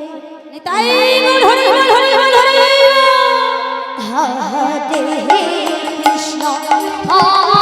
হরে Nitai বল হরে বল হরে বল Hare Hare Krishna Hare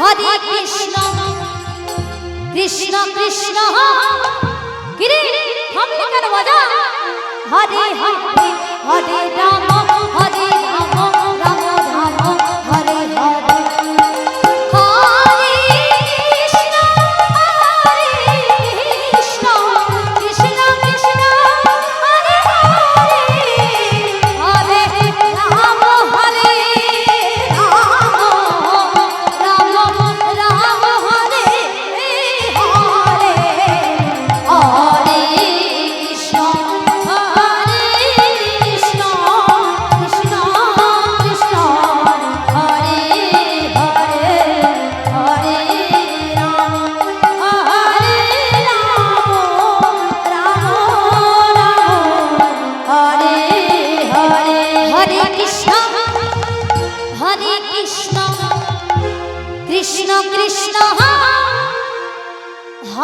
Hare Krishna. Krishna Krishna গিরি Hare Hare Hare Ram.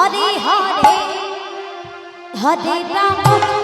Hare Hare Hare Ram.